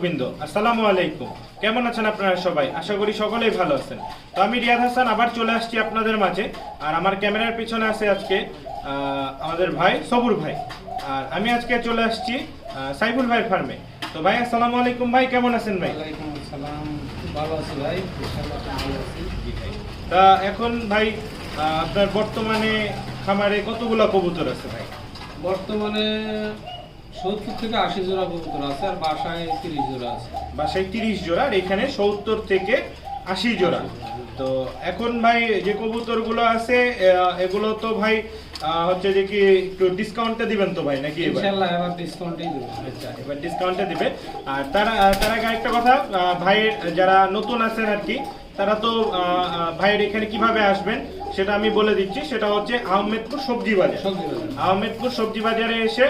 দর্শকবৃন্দ আসসালামু আলাইকুম। কেমন আছেন আপনারা সবাই? আশা করি সকলেই ভালো আছেন। তো আমি রিয়াদ হাসান আবার চলে আসছি আপনাদের মাঝে। আর আমার ক্যামেরার পিছনে আছে আজকে আমাদের ভাই সবুর ভাই। আর আমি আজকে চলে আসছি সাইফুল ভাইয়ের ফার্মে তো ভাই আসসালামু আলাইকুম ভাই কেমন আছেন ভাই? আসসালাম ভালো আছি ভাই তা এখন ভাই আপনার বর্তমানে খামারে কতগুলো কবুতর আছে ভাই? বর্তমানে সত্তর থেকে আশি জোড়া কবুতর আছে আর বাসায় তিরিশ জোড়া আছে। বাসায় তিরিশ জোড়া আর এখানে সত্তর থেকে আশি জোড়া। তো এখন ভাই যে কবুতরগুলো আছে এগুলো তো ভাই হচ্ছে যে কি একটু ডিসকাউন্টে দিবেন তো ভাই নাকি ইনশাআল্লাহ এবার ডিসকাউন্টেই দেবো। আচ্ছা এবার ডিসকাউন্টে দিবে। আর তারা তার আগে একটা কথা ভাইয়ের যারা নতুন আছেন আর কি তারা তো ভাইয়ের এখানে কীভাবে আসবেন সেটা আমি বলে দিচ্ছি। সেটা হচ্ছে আহমেদপুর সবজি বাজার আহমেদপুর সবজি বাজারে এসে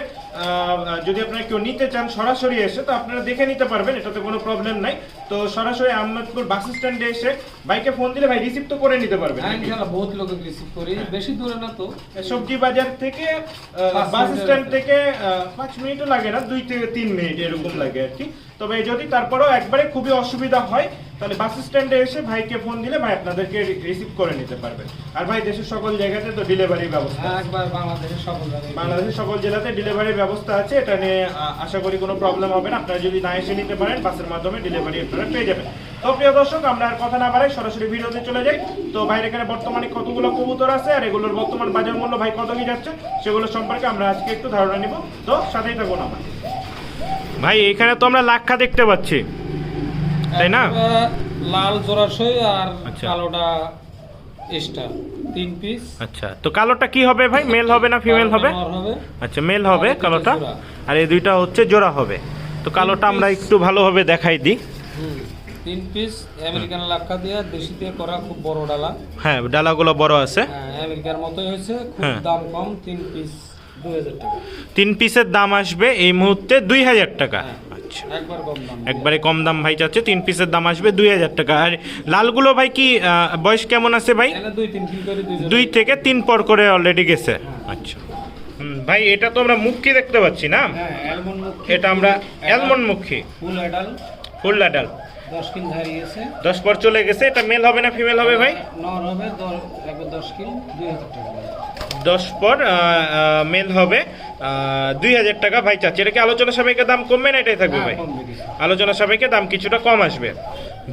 যদি আপনারা কেউ নিতে চান সরাসরি এসে তো আপনারা দেখে নিতে পারবেন এটাতে কোনো প্রবলেম নাই। তো সরাসরি আহমেদপুর বাস স্ট্যান্ডে এসে বাইকে ফোন দিলে ভাই রিসিভ তো করে নিতে পারবেন হ্যাঁ ইনশাআল্লাহ বহুত লোক রিসিভ করি। বেশি দূরে না তো। সবজি বাজার থেকে বাস স্ট্যান্ড থেকে পাঁচ মিনিটও লাগে না দুই থেকে তিন মিনিট এরকম লাগে আর কি। তবে যদি তারপরেও একবারে খুবই অসুবিধা হয় তাহলে বাস স্ট্যান্ডে এসে ভাইকে ফোন দিলে ভাই আপনাদেরকে রিসিভ করে নিতে পারবে। আর ভাই দেশের সকল জায়গাতে তো ডেলিভারি ব্যবস্থা একবার বাংলাদেশের সকল জায়গায়। বাংলাদেশের সকল জেলাতে ডেলিভারির ব্যবস্থা আছে এটা নিয়ে আশা করি কোনো প্রবলেম হবে না। আপনারা যদি না এসে নিতে পারেন বাসের মাধ্যমে ডেলিভারি আপনারা পেয়ে যাবেন। তো প্রিয় দর্শক আমরা আর কথা না বাড়াই সরাসরি ভিডিওতে চলে যাই। তো ভাইয়ের এখানে বর্তমানে কতগুলো কবুতর আছে আর এগুলোর বর্তমান বাজার মূল্য ভাই কত কি যাচ্ছে সেগুলো সম্পর্কে আমরা আজকে একটু ধারণা নিব। তো সাথেই থাকুন আমার। ভাই এখানে তো আমরা লাক্ষা দেখতে পাচ্ছি। তাই না? লাল জোড়াশই আর আচ্ছা। কালোটা এক্সট্রা তিন পিস আচ্ছা তো কালোটা কি হবে ভাই? মেল হবে না ফিমেল হবে? আচ্ছা মেল হবে কালোটা আর এই দুইটা হচ্ছে জোড়া হবে। তো কালোটা আমরা একটু ভালোভাবে দেখাই দিই। তিন পিস আমেরিকান লাক্কা দিয়ে দেশি দিয়ে করা খুব বড় ডালা। হ্যাঁ ডালাগুলো বড় আছে। হ্যাঁ, আমেরিকার মতোই হয়েছে খুব হ্যাঁ। দাম কম তিন পিস তিন পিসের দাম আসবে এই মুহূর্তে দুই হাজার টাকা। হ্যাঁ। আচ্ছা একবার কম দাম ভাই চাচ্ছে তিন পিসের দাম আসবে দুই হাজার টাকা। আর লালগুলো ভাই কি বয়স কেমন আছে ভাই? দুই থেকে তিন পর করে অলরেডি গেছে। আচ্ছা। হুম, ভাই এটা তো আমরা মুখী দেখতে পাচ্ছি না? হ্যাঁ এটা আমরা অ্যালমন্ড মুখী। ফুল অ্যাডাল ফুল লাডাল দশ পর চলে গেছে এটা মেল হবে না ফিমেল হবে ভাই? দশ পর মেল হবে। দুই হাজার টাকা ভাই চাচ্ছি। এটা কি আলোচনা সাপেক্ষে দাম কমবে না এটাই থাকবে ভাই? আলোচনা সাপেক্ষে দাম কিছুটা কম আসবে।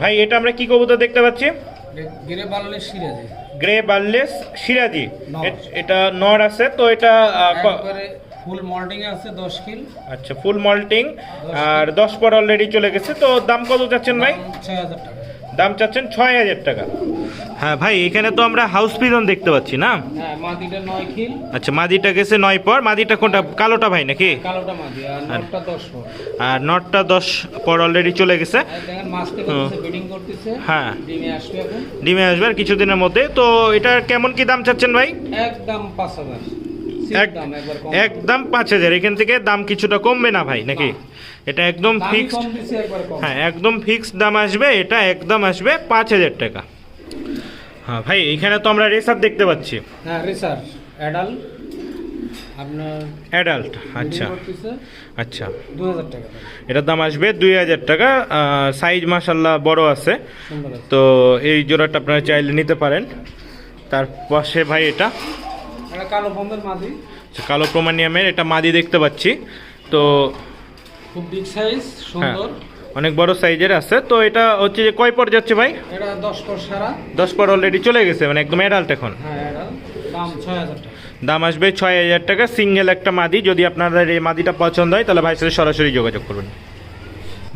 ভাই এটা আমরা কি কবুতর দেখতে পাচ্ছি? গেরে বার্লেস সিরাজি। এটা নর আছে তো এটা ফুল মল্টিং আছে দশ কিল। আচ্ছা ফুল মল্টিং আর দশ পর অলরেডি চলে গেছে তো দাম কত চাচ্ছেন ভাই? দাম ছয় হাজার টাকা। দাম চাচ্ছেন ছয় হাজার টাকা। হ্যাঁ ভাই এখানে তো আমরা হাউস পিজন দেখতে পাচ্ছি না? হ্যাঁ আচ্ছা মাদিটা গেছে নয় পর। মাদিটা কোনটা? কালোটা ভাই নাকি? আর নটটা দশ পর। আর নটটা দশ পর অলরেডি চলে গেছে। হ্যাঁ। ডিমে আসবে এখন। ডিমে আসবে আর কিছুদিনের মধ্যে। তো এটার কেমন কি দাম চাচ্ছেন ভাই? একদম পাঁচ হাজার। একদম পাঁচ হাজার। এখান থেকে দাম কিছুটা কমবে না ভাই নাকি? এটা একদম ফিক্সড হ্যাঁ একদম ফিক্সড দাম আসবে এটা একদম আসবে পাঁচ হাজার টাকা। হ্যাঁ ভাই এখানে তো আমরা রেসার দেখতে পাচ্ছি। হ্যাঁ রিসার্চ অ্যাডাল আপনার অ্যাডাল্ট আচ্ছা। আচ্ছা। দু হাজার টাকা এটার দাম আসবে দুই হাজার টাকা সাইজ মাসাল্লাহ বড় আছে। তো এই জোড়াটা আপনারা চাইলে নিতে পারেন। তার পাশে ভাই এটা। কালো বন্ধের মাদি। আচ্ছা, কালো প্রমানিয়ামের এটা মাদি দেখতে পাচ্ছি। তো খুব বিগ সাইজ হ্যাঁ সুন্দর অনেক বড় সাইজের আছে। তো এটা হচ্ছে যে কয় পর যাচ্ছে ভাই? এটা দশ পর সারা। দশ পর অলরেডি চলে গেছে মানে একদম অ্যাডাল্ট এখন। হ্যাঁ অ্যাডাল দাম ছয় হাজার টাকা। দাম আসবে ছয় হাজার টাকা। সিঙ্গেল একটা মাদি। যদি আপনাদের এই মাদিটা পছন্দ হয় তাহলে ভাইয়ের সাথে সরাসরি যোগাযোগ করবেন।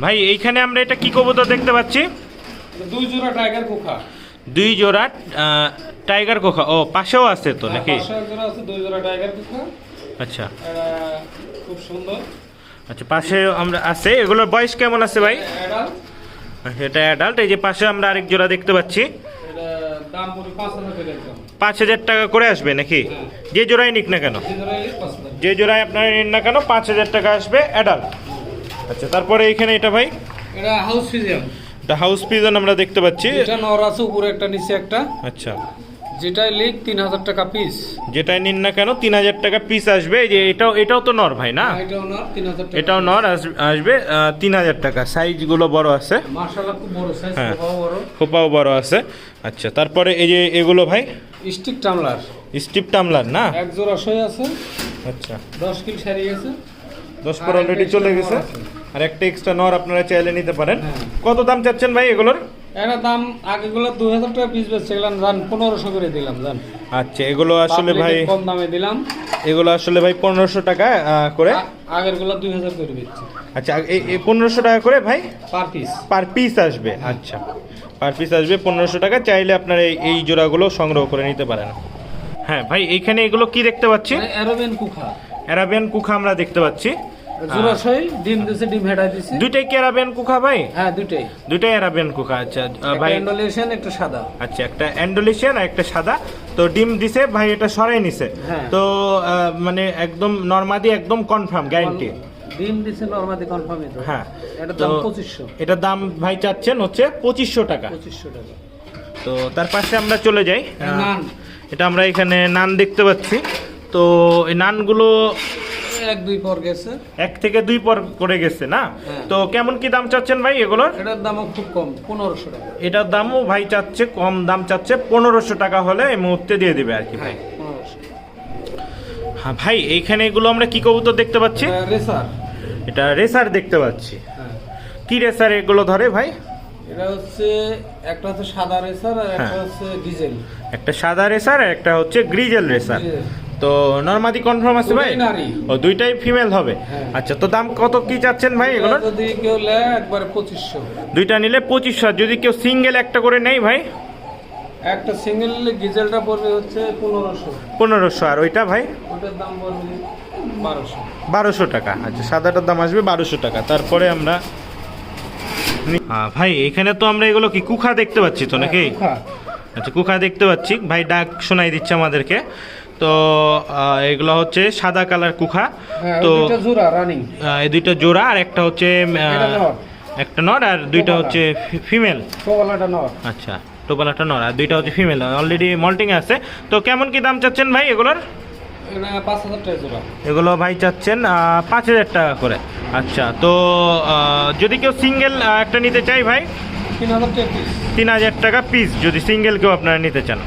ভাই এইখানে আমরা এটা কি কবুতর দেখতে পাচ্ছি? দুই জোড়া টাইগার কোখা দুই জোড়া টাইগার কোখা? ও পাশেও আছে তো হ্যাঁ, নাকি? আচ্ছা। খুব সুন্দর। আচ্ছা পাশে আমরা আছে। এগুলোর বয়স কেমন আছে ভাই? এটা অ্যাডাল্ট এই যে পাশে আমরা আরেক জোড়া দেখতে পাচ্ছি। পাঁচ হাজার টাকা করে আসবে নাকি? হ্যাঁ। যে জোড়াই নিক না কেন? যে জোড়ায় আপনারা নিন না কেন পাঁচ হাজার টাকা আসবে অ্যাডাল্ট আচ্ছা তারপরে এইখানে এটা ভাই? এটা হাউস ফিজিয়াম এটা হাউস পিজন আমরা দেখতে পাচ্ছি। এটা নর আছে উপরে একটা নিচে একটা। আচ্ছা। যেটাই লিখ তিন হাজার টাকা পিস যেটাই নিন না কেন তিন হাজার টাকা পিস আসবে। এই যে এটাও এটাও তো নর ভাই না? এটাও না তিন হাজার টাকা এটাও নর আস- আসবে তিন হাজার টাকা। সাইজগুলো বড় আছে। মার্শাল্লাহ খুব বড় সাইজ হ্যাঁ। খোপাও বড়। খোপাও বড় আছে। আচ্ছা তারপরে এই যে এগুলো ভাই? Stick tumbler. স্টিপ টামলার না? এক জোড়া সই আছে। আচ্ছা। দশ কিল সারি গেছে। দশ পর আর একটা অলরেডি চলে গেছে। আর একটা এক্সট্রা নর আপনারা চাইলে নিতে পারেন। হ্যাঁ। কত দাম চাচ্ছেন ভাই এগুলোর? এটা দাম আগেগুলো দুই হাজার টাকা পিস বেচছে গেলাম জান পনেরোশো করে দিলাম জান। আচ্ছা এগুলো আসলে ভাই কম দামে দিলাম। এগুলো আসলে ভাই পনেরোশো টাকা করে? আগেরগুলো দুই হাজার করে দিচ্ছি। আচ্ছা এই পনেরোশো টাকা করে ভাই? পার পিস পার পিস আসবে আচ্ছা। পার পিস আসবে পনেরোশো টাকা চাইলে আপনারা এই- এই জোড়াগুলো সংগ্রহ করে নিতে পারেন। হ্যাঁ ভাই এইখানে এগুলো কি দেখতে পাচ্ছি? অ্যারোবিয়ান কুখা। অ্যারাবিয়ান কুখা আমরা দেখতে পাচ্ছি। জোড়া সই ডিম দিছে ডিম হেডাই দিছি। দুইটাই কি ভাই? হ্যাঁ দুইটাই। আচ্ছা ভাই একটা সাদা। আচ্ছা একটা অ্যান্ডোলিশিয়ান আর একটা সাদা। তো ডিম দিছে ভাই এটা সরাই নিছে। হ্যাঁ। তো মানে একদম নর্মাদি একদম কনফার্ম গ্যারান্টি ডিম দিছে নরমাদি কনফার্মই তো। হ্যাঁ। দাম পঁচিশশো। এটার দাম ভাই চাচ্ছেন হচ্ছে পঁচিশশো টাকা। তো তার পাশে আমরা চলে যাই। নান। এটা আমরা এখানে নান দেখতে পাচ্ছি। তো এই নানগুলো এক দুই পর গেছে? এক থেকে দুই পর করে গেছে না? হ্যাঁ। তো কেমন কি দাম চাচ্ছেন ভাই এগুলোর? এটার দামও খুব কম পনেরোশো টাকা। এটার দামও ভাই চাচ্ছে কম দাম চাচ্ছে পনেরোশো টাকা হলে এই মুহূর্তে দিয়ে দিবে আর কি ভাই। হ্যাঁ হ্যাঁ ভাই এইখানে এগুলো আমরা কি কবুতর দেখতে পাচ্ছি? রেসার। এটা রেসার দেখতে পাচ্ছি। হ্যাঁ। কি রেসার এগুলো ধরে ভাই? এটা হচ্ছে একটা হচ্ছে সাদা রেসার আর একটা। হচ্ছে ডিজেল একটা সাদা রেসার আর একটা হচ্ছে গ্রিজেল রেসার। তো নর্মাদি কনফার্ম আছে ভাই? ও দুইটাই ফিমেল হবে। হ্যাঁ। আচ্ছা তো দাম কত কি চাচ্ছেন ভাই এগুলো যদি কেউ একবারে পঁচিশশো। দুইটা নিলে পঁচিশশো যদি কেউ সিঙ্গেল একটা করে নেই ভাই? একটা সিঙ্গেল গিজেলটা পড়বে হচ্ছে পনেরোশো। পনেরোশো আর ওইটা ভাই? ওটার দাম পড়বে বারোশো। বারোশো টাকা। আচ্ছা সাদাটার দাম আসবে বারোশো টাকা। তারপরে আমরা হ্যাঁ, ভাই এখানে তো আমরা এগুলো কি কুখা দেখতে পাচ্ছি তো নাকি? হ্যাঁ, আচ্ছা কুখা দেখতে পাচ্ছি। ভাই ডাক শোনাই দিচ্ছে আমাদেরকে। তো এগুলো হচ্ছে সাদা কালার কুখা। হ্যাঁ তো এই দুইটা জোড়া আর একটা হচ্ছে। একটা নর আর দুইটা হচ্ছে ফিমেল আচ্ছা টোপালাটা নর আর দুইটা হচ্ছে ফিমেল অলরেডি মল্টিং আছে। তো কেমন কি দাম চাচ্ছেন ভাই এগুলোর? এগুলো ভাই চাচ্ছেন পাঁচ হাজার টাকা করে। আচ্ছা তো যদি কেউ সিঙ্গেল একটা নিতে চাই ভাই? তিন হাজার টাকা পিস যদি সিঙ্গেল কেউ আপনারা নিতে চান।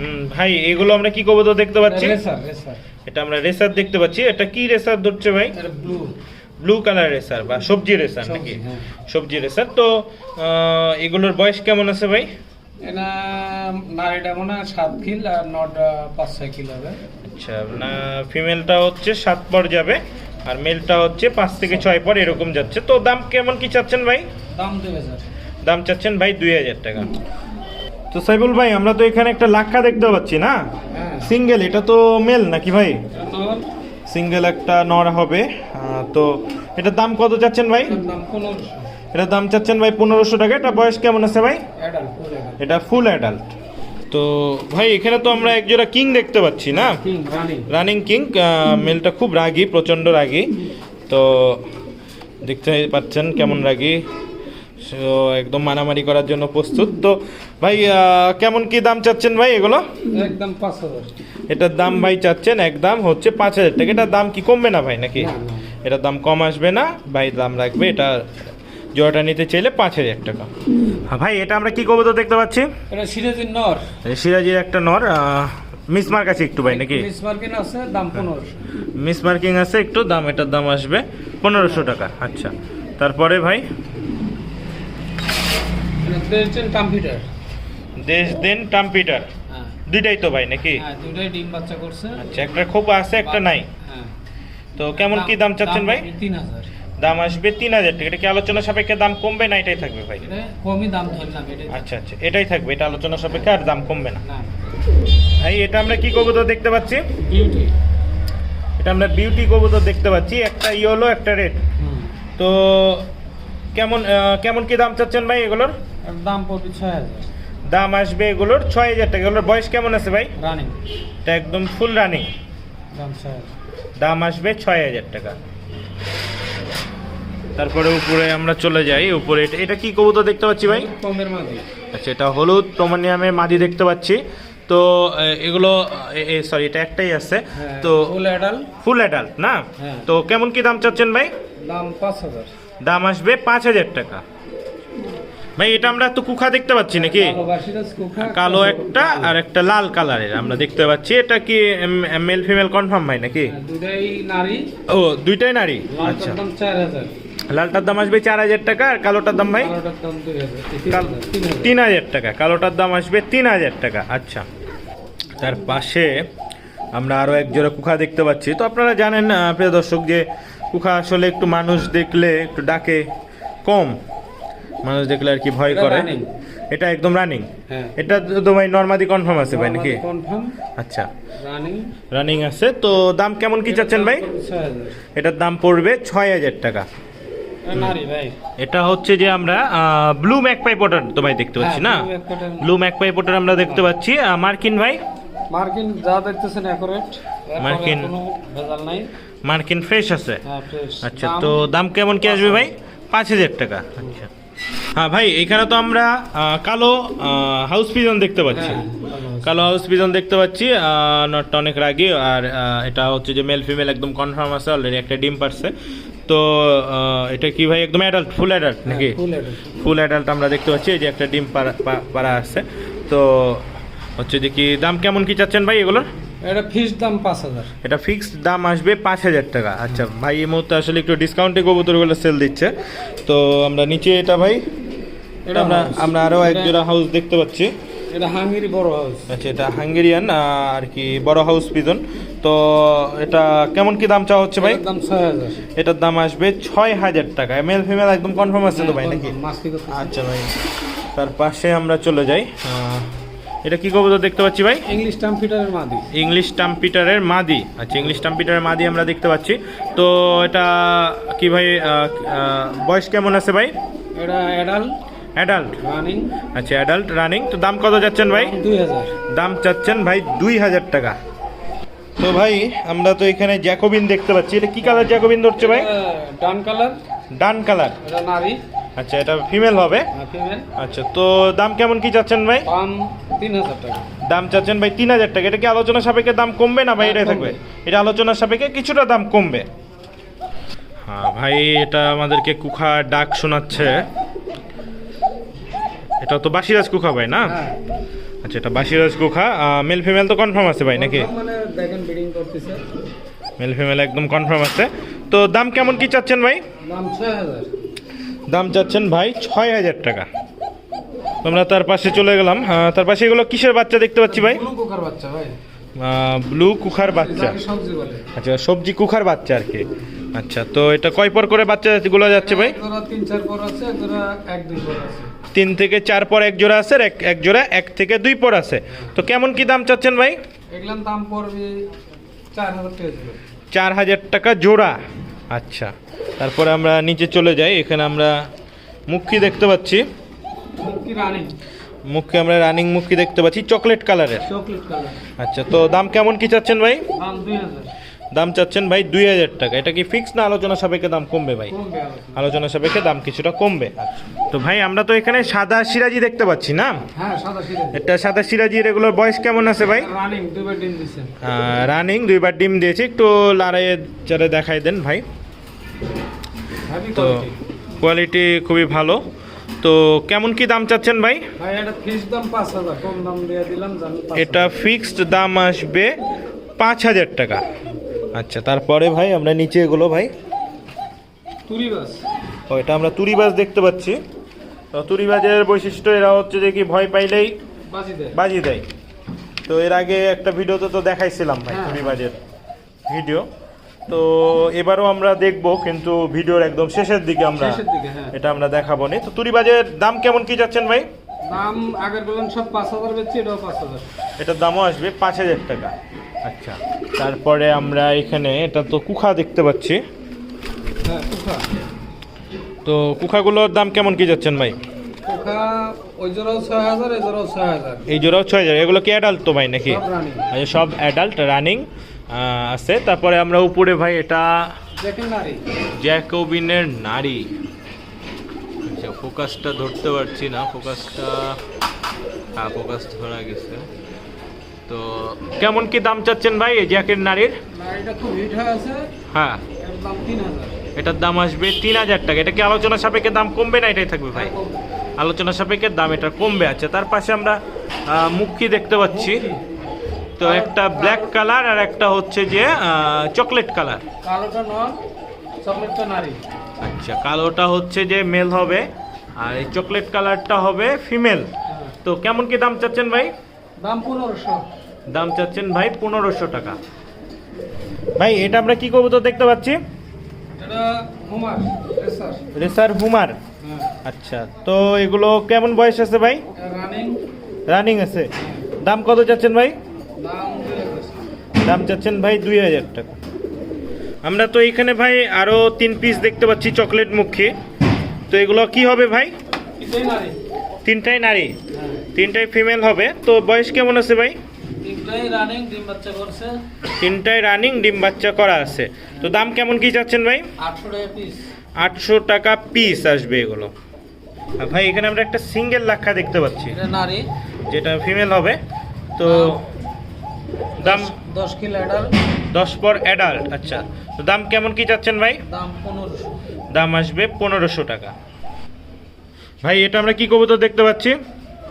হুম, ভাই এগুলো আমরা কি কবুতর দেখতে পাচ্ছি? Racer racer. এটা আমরা রেসার দেখতে পাচ্ছি। এটা কি রেসার ধরছে ভাই? ব্লু। ব্লু কালার রেসার বা সবজি রেসার নাকি? হ্যাঁ। সবজি রেসার। তো এগুলোর বয়স কেমন আছে ভাই? নারীটা মনে হয় সাত কিল আর নটা পাঁচ ছয় কিল হবে। আচ্ছা না ফিমেলটা হচ্ছে সাত পর যাবে আর মেলটা হচ্ছে পাঁচ থেকে ছয় পর এরকম যাচ্ছে। তো দাম কেমন কি চাচ্ছেন ভাই? দাম দাম চাচ্ছেন ভাই দুই হাজার টাকা। তো সাইবুল ভাই আমরা তো এখানে একটা লাক্ষা দেখতে পাচ্ছি না? হ্যাঁ। সিঙ্গেল এটা তো মেল নাকি ভাই? সিঙ্গেল একটা নর হবে। তো এটার দাম কত চাচ্ছেন ভাই? এটার দাম চাচ্ছেন ভাই পনেরোশো টাকা। এটা বয়স কেমন আছে ভাই? এটা ফুল অ্যাডাল্ট তো ভাই এখানে তো আমরা একজোড়া কিং দেখতে পাচ্ছি না? রানিং কিং মেলটা খুব রাগী প্রচণ্ড রাগী। তো দেখতে পাচ্ছেন কেমন রাগী। একদম মারামারি করার জন্য প্রস্তুত। তো ভাই কেমন কি দাম চাচ্ছেন ভাই এগুলো? একদম পাঁচ হাজার। এটার দাম ভাই চাচ্ছেন একদম হচ্ছে পাঁচ হাজার। টাকা এটার দাম কি কমবে না ভাই নাকি। এটার দাম কম আসবে না। ভাই দাম রাখবে। এটা জোড়াটা নিতে চাইলে পাঁচ হাজার টাকা। হ্যাঁ ভাই এটা আমরা কি কবুতর দেখতে পাচ্ছি? এটা সিরাজির নর। সিরাজির একটা নর মিস মার্ক আছে একটু ভাই নাকি? মিস মার্কিন আছে দাম পনেরোশো। মিস মার্কিং আছে একটু দাম এটার দাম আসবে পনেরোশো টাকা। আচ্ছা তারপরে ভাই? এটা পেয়েছেন কম্পিউটার দেশ দেন টাম্পিটার হ্যাঁ। দুইটাই তো ভাই নাকি? হ্যাঁ দুটাই ডিম বাচ্চা করছে। আচ্ছা একটা খোপা আছে একটা নাই। হ্যাঁ। তো কেমন কি দাম চাচ্ছেন ভাই? তিন হাজার। দাম আসবে তিন হাজার টাকা। এটা কি আলোচনা সাপেক্ষে দাম কমবে না এটাই থাকবে ভাই? কমই দাম ধরলাম আচ্ছা আচ্ছা এটাই থাকবে এটা আলোচনা সাপেক্ষে আর দাম কমবে না। ভাই এটা আমরা কি কবুতর দেখতে পাচ্ছি? বিউটি এটা আমরা বিউটি কবুতর দেখতে পাচ্ছি একটা ইয়েলো একটা রেড তো কেমন কেমন কি দাম চাচ্ছেন ভাই এগুলোর? দাম পড়বে ছয় হাজার। দাম আসবে এগুলোর ছয় হাজার টাকা। এগুলোর বয়স কেমন আছে ভাই? রানিং এটা একদম ফুল রানিং দাম ছয় হাজার। দাম আসবে ছয় হাজার টাকা। তারপরে উপরে আমরা চলে যাই। উপরে এটা- কি কবুতর দেখতে পাচ্ছি ভাই? আচ্ছা এটা হলুদ প্রমানিয়ামের মাদি দেখতে পাচ্ছি। তো এগুলো সরি এটা একটাই আছে। তো ফুল অ্যাডাল ফুল অ্যাডাল্ট না? হ্যাঁ। তো কেমন কি দাম চাচ্ছেন ভাই? দাম পাঁচ হাজার। দাম আসবে পাঁচ হাজার টাকা। ভাই এটা আমরা তো কুখা দেখতে পাচ্ছি নাকি? কালো কালো একটা আর একটা লাল কালারের আমরা দেখতে পাচ্ছি। এটা কি মেল ফিমেল কনফার্ম ভাই নাকি? হ্যাঁ, ও দুইটাই নারী? আচ্ছা। লালটার দাম আসবে চার হাজার টাকা আর কালোটার দাম ভাই? তিন হাজার। টাকা কালোটার দাম আসবে তিন হাজার টাকা। আচ্ছা। তার পাশে আমরা আরও এক জোড়া কুখা দেখতে পাচ্ছি। তো আপনারা জানেন আহ, প্রিয় দর্শক যে কুখা আসলে একটু মানুষ দেখলে একটু ডাকে কম। মানুষ দেখলে আর কি ভয় করে। এটা একদম রানিং হ্যাঁ। এটা তো ভাই নর্মাদি কনফার্ম আছে ভাই নাকি? আচ্ছা। রানিং রানিং আছে। তো দাম কেমন কি চাচ্ছেন ভাই? এটার দাম পড়বে ছয় হাজার টাকা। এটা নারী ভাই। এটা হচ্ছে যে আমরা ব্লু ম্যাকপাই পটার তো ভাই দেখতে পাচ্ছি না? হ্যাঁ, ব্লু ম্যাকপাই পটার আমরা দেখতে পাচ্ছি। মার্কিন ভাই? মার্কিন যা দেখতেছেন অ্যাকুরেট মার্কিন- ভেজাল নাই। মার্কিন ফ্রেশ আছে। হ্যাঁ আচ্ছা তো দাম কেমন কি আসবে ভাই? পাঁচ হাজার টাকা। আচ্ছা। হ্যাঁ ভাই এখানে তো আমরা কালো হাউস পিজন দেখতে পাচ্ছি। হ্যাঁ, কালো হাউস পিজন দেখতে পাচ্ছি নটটা অনেক রাগি আর এটা হচ্ছে যে মেল ফিমেল একদম কনফার্ম আছে অলরেডি একটা ডিম পারছে। তো এটা কি ভাই একদম অ্যাডাল্ট ফুল অ্যাডাল্ট নাকি? ফুল অ্যাডাল্ট আমরা দেখতে পাচ্ছি এই যে একটা ডিম পাড়া পাড়া আছে। তো হচ্ছে যে কি দাম কেমন কি চাচ্ছেন ভাই এগুলোর? এটা ফিস দাম পাঁচ হাজার। এটা ফিক্সড দাম আসবে পাঁচ হাজার টাকা। আচ্ছা ভাই এই মুহূর্তে আসলে একটু ডিসকাউন্টে কবুতরগুলো সেল দিচ্ছে। তো আমরা নিচে এটা ভাই এটা আমরা আমরা আরও এক জোড়া হাউস দেখতে পাচ্ছি। এটা হাঙ্গেরি বড় হাউস আচ্ছা এটা হাঙ্গেরিয়ান আর কি বড় হাউস পিজন। তো এটা কেমন কি দাম চাওয়া হচ্ছে ভাই? দাম ছয় হাজার। এটার দাম আসবে ছয় হাজার টাকা। মেল ফিমেল একদম কনফার্ম আছে তো ভাই নাকি? আচ্ছা ভাই তার পাশে আমরা চলে যাই। এটা কি কবুতর দেখতে পাচ্ছি ভাই? ইংলিশ টাম্পিটারের মাদি। ইংলিশ টাম্পিটারের মাদি। আচ্ছা ইংলিশ টাম্পিটারের মাদি আমরা দেখতে পাচ্ছি। তো এটা কি ভাই বয়স কেমন আছে ভাই? এটা অ্যাডাল অ্যাডাল্ট রানিং আচ্ছা অ্যাডাল্ট রানিং তো দাম কত যাচ্ছেন ভাই? দুই হাজার। দাম চাচ্ছেন ভাই দুই হাজার টাকা। তো ভাই আমরা তো এখানে জ্যাকোবিন দেখতে পাচ্ছি। এটা কি কালার জ্যাকোবিন ধরছে ভাই? Dun colour. Dun colour. এটা নারী। আচ্ছা এটা ফিমেল হবে? আচ্ছা তো দাম কেমন কি চাচ্ছেন ভাই? দাম তিন হাজার টাকা। দাম চাচ্ছেন ভাই তিন হাজার টাকা। এটা কি আলোচনা সাপেক্ষে দাম কমবে না ভাই? হ্যাঁ, এটাই থাকবে। এটা আলোচনা সাপেক্ষে কিছুটা দাম কমবে। হ্যাঁ ভাই এটা আমাদেরকে কুখা ডাক শোনাচ্ছে। এটা তো বাসিরাজ কুখা ভাই না? হ্যাঁ। আচ্ছা এটা বাসিরাজ কুখা। মেল ফিমেল তো কনফার্ম আছে ভাই নাকি? মানে দেখেন বিডিং করতেছে। মেল ফিমেল একদম কনফার্ম আছে। তো দাম কেমন কি চাচ্ছেন ভাই? দাম ছয় হাজার। দাম চাচ্ছেন ভাই ছয় হাজার টাকা। আমরা তার পাশে চলে গেলাম। তার পাশে এগুলো কিসের বাচ্চা দেখতে পাচ্ছি ভাই? ব্লু কুখার বাচ্চা আচ্ছা সবজি কুখার বাচ্চা আর কি। আচ্ছা তো এটা কয় পর করে বাচ্চাগুলো যাচ্ছে ভাই? তিন থেকে চার পর এক জোড়া আছে এক এক জোড়া এক থেকে দুই পর আছে। তো কেমন কি দাম চাচ্ছেন ভাই? এগুলোর দাম পড়বে চার হাজার টাকা জোড়া। আচ্ছা তারপরে আমরা নিচে চলে যাই এখানে আমরা মুখি দেখতে পাচ্ছি। মুখে আমরা রানিং মুখি দেখতে পাচ্ছি চকলেট কালারের আচ্ছা তো দাম কেমন কি চাচ্ছেন ভাই? দাম চাচ্ছেন ভাই দুই হাজার টাকা। এটা কি ফিক্স না আলোচনা সাপেক্ষে দাম কমবে ভাই? আলোচনা। সাপেক্ষে দাম কিছুটা কমবে। তো ভাই আমরা তো এখানে সাদা সিরাজি দেখতে পাচ্ছি না? হ্যাঁ এটা সাদা সিরাজি এগুলোর বয়স কেমন আছে ভাই? রানিং ডিম দুইবার ডিম দিয়েছে। একটু লড়াইয়ে চারে দেখাই দেন ভাই। তো কোয়ালিটি খুবই ভালো। তো কেমন কি দাম চাচ্ছেন ভাই? এটা ফিক্সড দাম আসবে পাঁচ হাজার টাকা। আচ্ছা তারপরে ভাই আমরা নিচে এগুলো ভাই। হাজার। তুরি বাস। ও এটা আমরা তুরিবাজ দেখতে পাচ্ছি। তো তুরিবাজের বৈশিষ্ট্য এরা হচ্ছে যে কি ভয় পাইলেই বাজি দেয়। তো এর আগে একটা ভিডিওতে তো দেখাইছিলাম ভাই হ্যাঁ। তুরিবাজের ভিডিও। তো এবারও আমরা দেখব কিন্তু ভিডিওর একদম শেষের দিকে আমরা হ্যাঁ। এটা আমরা দেখাবো নি। তো তুরিবাজের দাম কেমন কি যাচ্ছেন ভাই? দাম আগের বললাম সব পাঁচ হাজার বেচছি এটাও পাঁচ হাজার। এটার দামও আসবে পাঁচ হাজার টাকা। আচ্ছা তারপরে আমরা এখানে এটা তো কুখা দেখতে পাচ্ছি। হ্যাঁ কুখা। তো কুখাগুলোর দাম কেমন কি যাচ্ছেন ভাই? কুখা ওই জোড়াও ছয় হাজার এই জোড়াও ছয় হাজার। এই জোড়াও ছয় হাজার। এগুলো কি অ্যাডাল্ট তো ভাই নাকি? আচ্ছা সব অ্যাডাল্ট রানিং আছে। তারপরে আমরা উপরে ভাই এটা জ্যাকোবিনের নারী। আচ্ছা ফোকাসটা ধরতে পারছি না। ফোকাসটা হ্যাঁ ফোকাস ধরা গেছে। তো কেমন কি দাম চাচ্ছেন ভাই এই জ্যাকেট নারীর? হয়ে আছে। হ্যাঁ। এটার দাম আসবে তিন হাজার টাকা। এটা কি আলোচনা সাপেক্ষে দাম কমবে না এটাই থাকবে ভাই? আলোচনা সাপেক্ষে দাম এটা কমবে। আচ্ছা তার পাশে আমরা মুখী দেখতে পাচ্ছি। তো একটা ব্ল্যাক কালার আর একটা হচ্ছে যে চকলেট কালার কালোটা নন চকলেটটা নারী। আচ্ছা কালোটা হচ্ছে যে মেল হবে আর এই চকলেট কালারটা হবে ফিমেল হ্যাঁ। তো কেমন কি দাম চাচ্ছেন ভাই? দাম পনেরোশো। দাম চাচ্ছেন ভাই পনেরোশো টাকা। ভাই এটা আমরা কি তো দেখতে পাচ্ছি? এটা হুমার রেসার। Racer homer. হ্যাঁ। আচ্ছা তো এগুলো কেমন বয়স আছে ভাই? রানিং রানিং আছে। দাম কত চাচ্ছেন ভাই? দাম চাচ্ছেন ভাই দুই হাজার টাকা। আমরা তো এখানে ভাই আরও তিন পিস দেখতে পাচ্ছি চকলেট মুখী। তো এগুলো কি হবে ভাই? তিনটাই নারী। হ্যাঁ। তিনটাই ফিমেল হবে। তো বয়স কেমন আছে ভাই? তিনটাই রানিং ডিম বাচ্চা করা আছে। তো দাম কেমন কি চাচ্ছেন ভাই? আটশো টাকা পিস আসবে এগুলো। ভাই এখানে আমরা একটা সিঙ্গেল লাক্ষা দেখতে পাচ্ছি। নারী। যেটা ফিমেল হবে। তো দাম দশ কিলো এটার দশ পর অ্যাডাল্ট আচ্ছা। তো দাম কেমন কি চাচ্ছেন ভাই? দাম পনেরোশো। দাম আসবে পনেরোশো টাকা। ভাই এটা আমরা কি কবুতর দেখতে পাচ্ছি?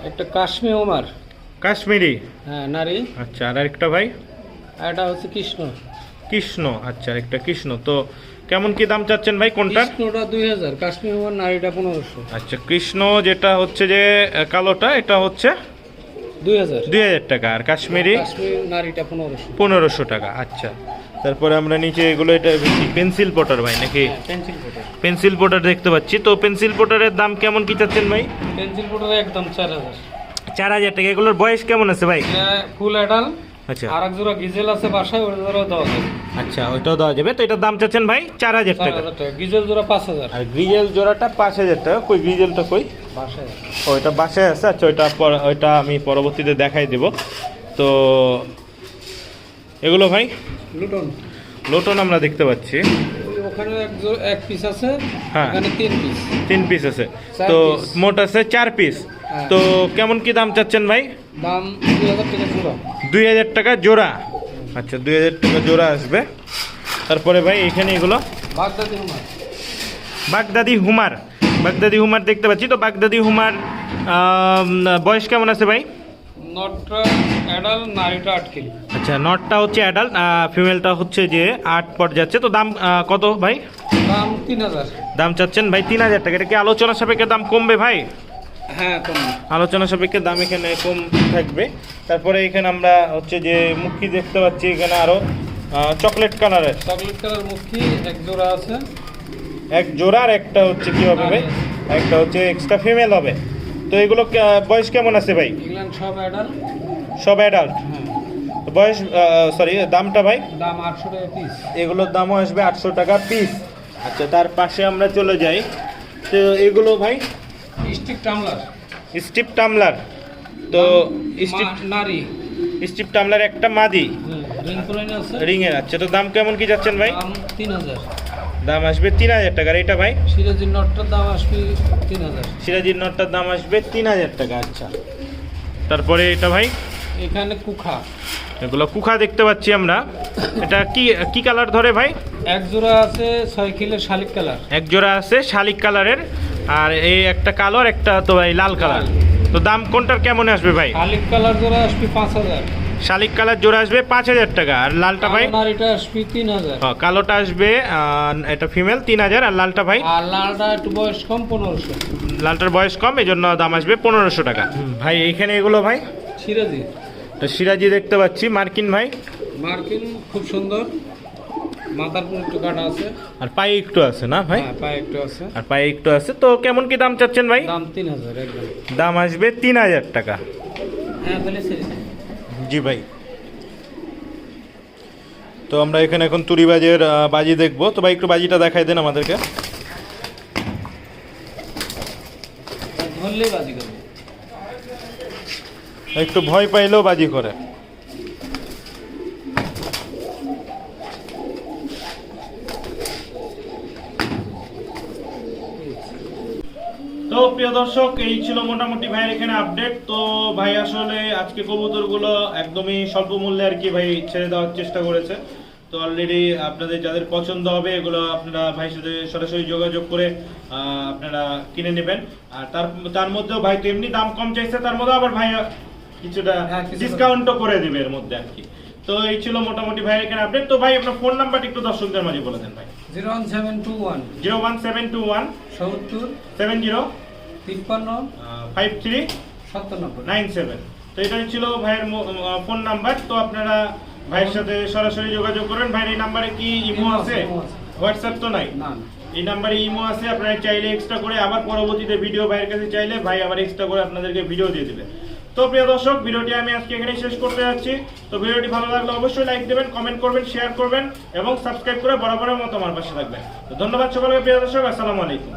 একটা কাশ্মীর ওমার কাশ্মীরি। হ্যাঁ নারী। আচ্ছা আর আরেকটা ভাই? এটা হচ্ছে কৃষ্ণ। কৃষ্ণ আচ্ছা একটা কৃষ্ণ। তো কেমন কি দাম চাচ্ছেন ভাই কোনটার? কৃষ্ণটা দুই হাজার কাশ্মীর ওমার নারীটা পনেরোশো। আচ্ছা কৃষ্ণ যেটা হচ্ছে যে কালোটা এটা হচ্ছে দুই হাজার। টাকা। আর কাশ্মীরি? নারীটা পনেরোশো। টাকা আচ্ছা। তারপরে আমরা নিচে এগুলো এটা পেন্সিল পটার ভাই নাকি? Pencil potter. পেন্সিল পটার দেখতে পাচ্ছি। তো পেন্সিল পটারের দাম কেমন কি চাচ্ছেন ভাই? পেন্সিল পোটার একদম চার হাজার। চার হাজার টাকা। এগুলোর বয়স কেমন আছে ভাই? ফুল অ্যাডাল আচ্ছা। আর এক জোড়া গিজেল আছে বাসায় ওটা জোড়া দেওয়া যাবে আচ্ছা ওইটাও দেওয়া যাবে। তো এটার দাম চাচ্ছেন ভাই? চার হাজার টাকা। গিজেল জোড়া পাঁচ হাজার। আর গ্রিজেল জোড়াটা পাঁচ হাজার টাকা। কই গ্রিজেলটা কই? ওইটা বাসায় আছে? আচ্ছা ওইটা পর- ওইটা আমি পরবর্তীতে দেখাই দেব। তো এগুলো ভাই? লুটন। লোটন আমরা দেখতে পাচ্ছি। ওখানে এক পিস আছে হ্যাঁ। তিন পিস তিন পিস আছে। তো মোট আছে চার পিস হ্যাঁ। তো কেমন কি দাম চাচ্ছেন ভাই? দাম দুই হাজার টাকা জোড়া। দুই হাজার টাকা জোড়া। আচ্ছা দুই হাজার টাকা জোড়া আসবে। তারপরে ভাই এখানে এগুলো? Baghdadi homer Baghdadi homer. Baghdadi homer দেখতে পাচ্ছি। তো বাগদাদি হুমার বয়স কেমন আছে ভাই? নটটা অ্যাডাল নারীটা আট কিলো আচ্ছা নটটা হচ্ছে অ্যাডাল্ট ফিমেলটা হচ্ছে যে আট পর যাচ্ছে। তো দাম কত ভাই? দাম তিন হাজার। দাম চাচ্ছেন ভাই তিন হাজার টাকা। এটা কি আলোচনা সাপেক্ষে দাম কমবে ভাই? হ্যাঁ কম আলোচনা সাপেক্ষে দাম এখানে কম থাকবে। তারপরে এখানে আমরা হচ্ছে যে মুখি দেখতে পাচ্ছি এখানে আরও চকলেট কালারের চকলেট কালার মুখী এক জোড়া আছে। এক জোড়া আর একটা হচ্ছে কি হবে ভাই? একটা হচ্ছে এক্সট্রা ফিমেল হবে। তো এগুলো বয়স কেমন আছে ভাই? সব অ্যাডাল সব অ্যাডাল্ট বয়স সরি দামটা ভাই? দাম আটশো টাকা পিস এগুলোর দামও আসবে আটশো টাকা পিস আচ্ছা তার পাশে আমরা চলে যাই। তো এগুলো ভাই? Stick tumbler. Steep tumbler. তো স্টিপ নারী। স্টিপ টামলার একটা মাদি। রিং আছে আচ্ছা তো দাম কেমন কি যাচ্ছেন ভাই? তিন হাজার। দাম আসবে তিন হাজার টাকার। এটা ভাই? সিরাজির নটটার দাম আসবে তিন হাজার। সিরাজির নটটার দাম আসবে তিন হাজার টাকা আচ্ছা। তারপরে এটা ভাই? এখানে কুখা। এগুলো কুখা দেখতে পাচ্ছি আমরা। এটা কি কি কালার ধরে ভাই? এক জোড়া আছে ছয় কিলো শালিক কালার। এক জোড়া আছে শালিক কালারের আর এই একটা কালো আর একটা তো ভাই লাল কালার। তো দাম কোনটার কেমন আসবে ভাই? শালিক কালার জোড়া আসবে পাঁচ হাজার। শালিক কালার জোড়া আসবে পাঁচ হাজার টাকা। আর লালটা ভাই? কালো আসবে তিন হাজার। কালোটা আসবে এটা ফিমেল তিন হাজার। আর লালটা ভাই? আর লালটা একটু বয়স কম পনেরোশো। লালটার বয়স কম এই জন্য দাম আসবে পনেরোশো টাকা। ভাই এইখানে এগুলো ভাই? সিরাজি। তো সিরাজি দেখতে পাচ্ছি। মার্কিন ভাই? মার্কিন খুব সুন্দর। মাথার একটু কাটা আছে। আর পায়ে একটু আছে না ভাই? হ্যাঁ পায়ে একটু আছে। আর পায়ে একটু আছে। তো কেমন কি দাম চাচ্ছেন ভাই? দাম তিন হাজার একদম। দাম আসবে তিন হাজার টাকা। হ্যাঁ জি ভাই। তো আমরা এখানে এখন তুরিবাজের বাজি দেখব। তো ভাই একটু বাজিটা দেখাই দেন আমাদেরকে। একটু ভয় পাইলেও বাজি করে। তো প্রিয় দর্শক এই ছিল মোটামুটি ভাইয়ের এখানে আপডেট তো ভাই আসলে আজকে কবুতরগুলো একদমই স্বল্প মূল্যে আর কি ভাই ছেড়ে দেওয়ার চেষ্টা করেছে। তো অলরেডি আপনাদের যাদের পছন্দ হবে এগুলো আপনারা ভাইয়ের সাথে সরাসরি যোগাযোগ করে আহ, আপনারা কিনে নেবেন। আর তার তার মধ্যেও ভাই তো এমনি দাম কম চাইছে তার মধ্যে আবার ভাই কিছুটা হ্যাঁ, কিছুটা- ডিসকাউন্টও করে দিবে এর মধ্যে আর কি। তো এই ছিল মোটামুটি ভাইয়ের এখানে আপডেট তো ভাই আপনার ফোন নাম্বারটা একটু দর্শকদের মাঝে বলে দেন ভাই। Zero one seven two one zero one seven two one সত্তর সেভেন জিরো তিপ্পান্ন ফাইভ থ্রি সাতানব্বই। নাইন সেভেন তো এটাই ছিল ভাইয়ের ফোন নাম্বার তো আপনারা ভাইয়ের সাথে সরাসরি যোগাযোগ করবেন ভাইয়ের এই নাম্বারে কি ইমো আছে। হোয়াটসঅ্যাপ তো নাই? না। এই নাম্বারে ইমো আছে আপনারা চাইলে এক্সট্রা করে আবার পরবর্তীতে ভিডিও ভাইয়ের কাছে চাইলে ভাই আবার এক্সট্রা করে আপনাদেরকে ভিডিও দিয়ে দিবে। তো প্রিয় দর্শক, ভিডিওটি আমি আজকে এখানে শেষ করতে যাচ্ছি। তো ভিডিওটি ভালো লাগলে অবশ্যই লাইক দেবেন কমেন্ট করবেন শেয়ার করবেন এবং সাবস্ক্রাইব করে বরাবরের মতো আমার পাশে থাকবেন। তো ধন্যবাদ সকলকে প্রিয় দর্শক, আসসালামু আলাইকুম।